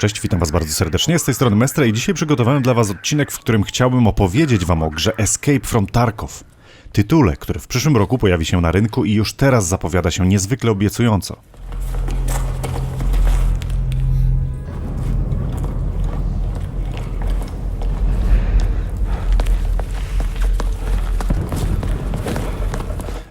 Cześć, witam was bardzo serdecznie. Z tej strony Mestre i dzisiaj przygotowałem dla was odcinek, w którym chciałbym opowiedzieć wam o grze Escape from Tarkov. Tytule, który w przyszłym roku pojawi się na rynku i już teraz zapowiada się niezwykle obiecująco.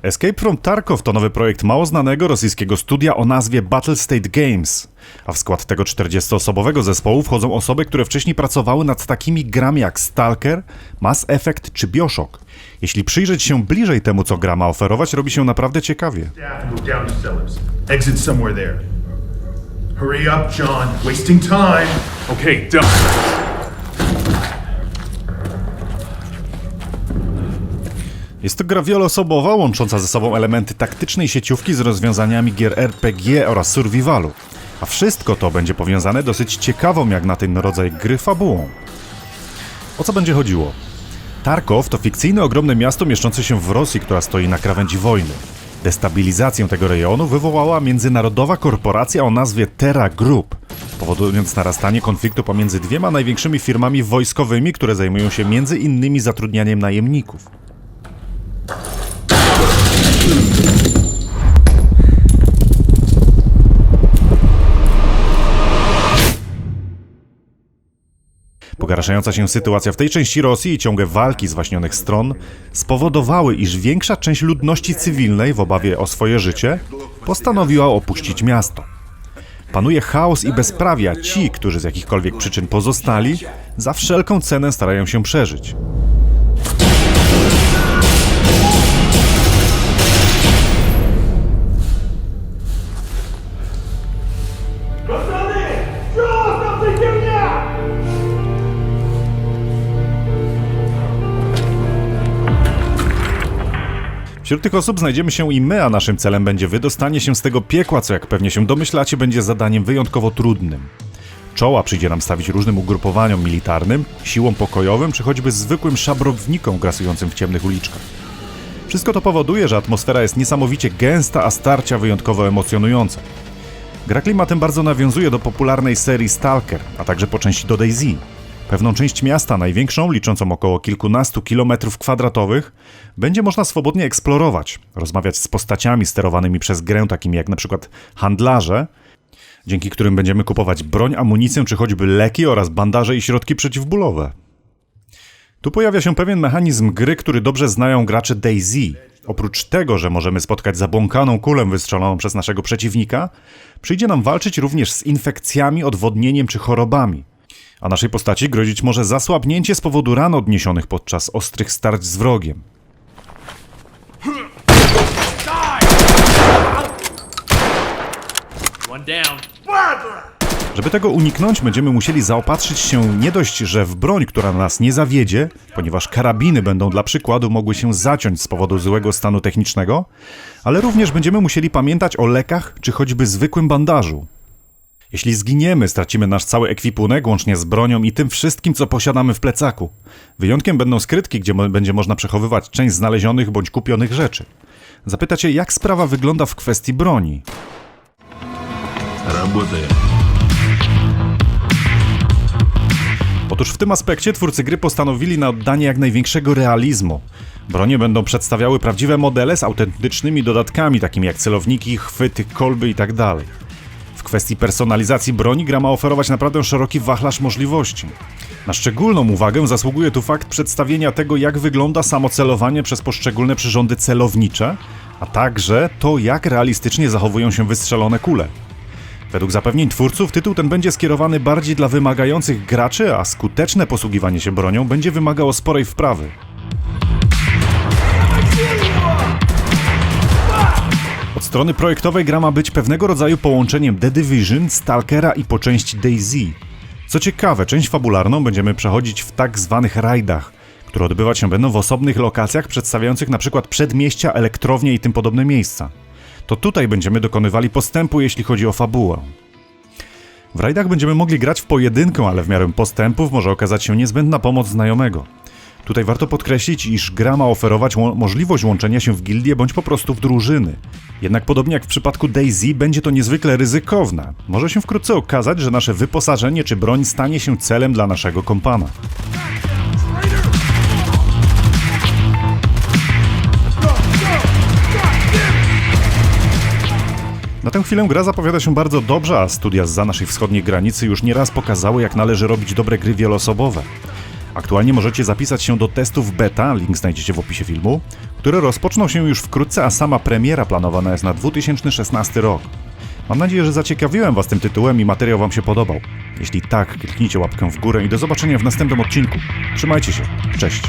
Escape from Tarkov to nowy projekt mało znanego rosyjskiego studia o nazwie Battle State Games. A w skład tego 40-osobowego zespołu wchodzą osoby, które wcześniej pracowały nad takimi grami jak Stalker, Mass Effect czy Bioshock. Jeśli przyjrzeć się bliżej temu, co gra ma oferować, robi się naprawdę ciekawie. Hurry up, John. Wasting time. Okay, done. Jest to gra wieloosobowa, łącząca ze sobą elementy taktycznej sieciówki z rozwiązaniami gier RPG oraz survivalu. A wszystko to będzie powiązane dosyć ciekawą jak na ten rodzaj gry fabułą. O co będzie chodziło? Tarkov to fikcyjne ogromne miasto mieszczące się w Rosji, która stoi na krawędzi wojny. Destabilizację tego rejonu wywołała międzynarodowa korporacja o nazwie Terra Group, powodując narastanie konfliktu pomiędzy dwiema największymi firmami wojskowymi, które zajmują się między innymi zatrudnianiem najemników. Pogarszająca się sytuacja w tej części Rosji i ciągłe walki zwaśnionych stron spowodowały, iż większa część ludności cywilnej w obawie o swoje życie postanowiła opuścić miasto. Panuje chaos i bezprawia. Ci, którzy z jakichkolwiek przyczyn pozostali, za wszelką cenę starają się przeżyć. Wśród tych osób znajdziemy się i my, a naszym celem będzie wydostanie się z tego piekła, co jak pewnie się domyślacie, będzie zadaniem wyjątkowo trudnym. Czoła przyjdzie nam stawić różnym ugrupowaniom militarnym, siłom pokojowym, czy choćby zwykłym szabrownikom grasującym w ciemnych uliczkach. Wszystko to powoduje, że atmosfera jest niesamowicie gęsta, a starcia wyjątkowo emocjonujące. Gra klimatem bardzo nawiązuje do popularnej serii Stalker, a także po części do DayZ. Pewną część miasta, największą, liczącą około kilkunastu kilometrów kwadratowych, będzie można swobodnie eksplorować, rozmawiać z postaciami sterowanymi przez grę, takimi jak na przykład handlarze, dzięki którym będziemy kupować broń, amunicję czy choćby leki oraz bandaże i środki przeciwbólowe. Tu pojawia się pewien mechanizm gry, który dobrze znają gracze DayZ. Oprócz tego, że możemy spotkać zabłąkaną kulę wystrzeloną przez naszego przeciwnika, przyjdzie nam walczyć również z infekcjami, odwodnieniem czy chorobami. A naszej postaci grozić może zasłabnięcie z powodu ran odniesionych podczas ostrych starć z wrogiem. Żeby tego uniknąć, będziemy musieli zaopatrzyć się nie dość, że w broń, która nas nie zawiedzie, ponieważ karabiny będą dla przykładu mogły się zaciąć z powodu złego stanu technicznego, ale również będziemy musieli pamiętać o lekach czy choćby zwykłym bandażu. Jeśli zginiemy, stracimy nasz cały ekwipunek, łącznie z bronią i tym wszystkim, co posiadamy w plecaku. Wyjątkiem będą skrytki, gdzie mo- będzie można przechowywać część znalezionych bądź kupionych rzeczy. Zapytacie, jak sprawa wygląda w kwestii broni? Работаем. Otóż w tym aspekcie twórcy gry postanowili na oddanie jak największego realizmu. Bronie będą przedstawiały prawdziwe modele z autentycznymi dodatkami, takimi jak celowniki, chwyty, kolby itd. Kwestii personalizacji broni gra ma oferować naprawdę szeroki wachlarz możliwości. Na szczególną uwagę zasługuje tu fakt przedstawienia tego, jak wygląda samo celowanie przez poszczególne przyrządy celownicze, a także to, jak realistycznie zachowują się wystrzelone kule. Według zapewnień twórców tytuł ten będzie skierowany bardziej dla wymagających graczy, a skuteczne posługiwanie się bronią będzie wymagało sporej wprawy. Strony projektowej gra ma być pewnego rodzaju połączeniem The Division, Stalkera i po części DayZ. Co ciekawe, część fabularną będziemy przechodzić w tak zwanych rajdach, które odbywać się będą w osobnych lokacjach przedstawiających przykład przedmieścia, elektrownie i tym podobne miejsca. To tutaj będziemy dokonywali postępu, jeśli chodzi o fabułę. W rajdach będziemy mogli grać w pojedynkę, ale w miarę postępów może okazać się niezbędna pomoc znajomego. Tutaj warto podkreślić, iż gra ma oferować możliwość łączenia się w gildie bądź po prostu w drużyny. Jednak podobnie jak w przypadku Daisy, będzie to niezwykle ryzykowne. Może się wkrótce okazać, że nasze wyposażenie czy broń stanie się celem dla naszego kompana. Na tę chwilę gra zapowiada się bardzo dobrze, a studia za naszej wschodniej granicy już nieraz pokazały, jak należy robić dobre gry wieloosobowe. Aktualnie możecie zapisać się do testów beta, link znajdziecie w opisie filmu, które rozpoczną się już wkrótce, a sama premiera planowana jest na 2016 rok. Mam nadzieję, że zaciekawiłem Was tym tytułem i materiał Wam się podobał. Jeśli tak, kliknijcie łapkę w górę i do zobaczenia w następnym odcinku. Trzymajcie się, cześć!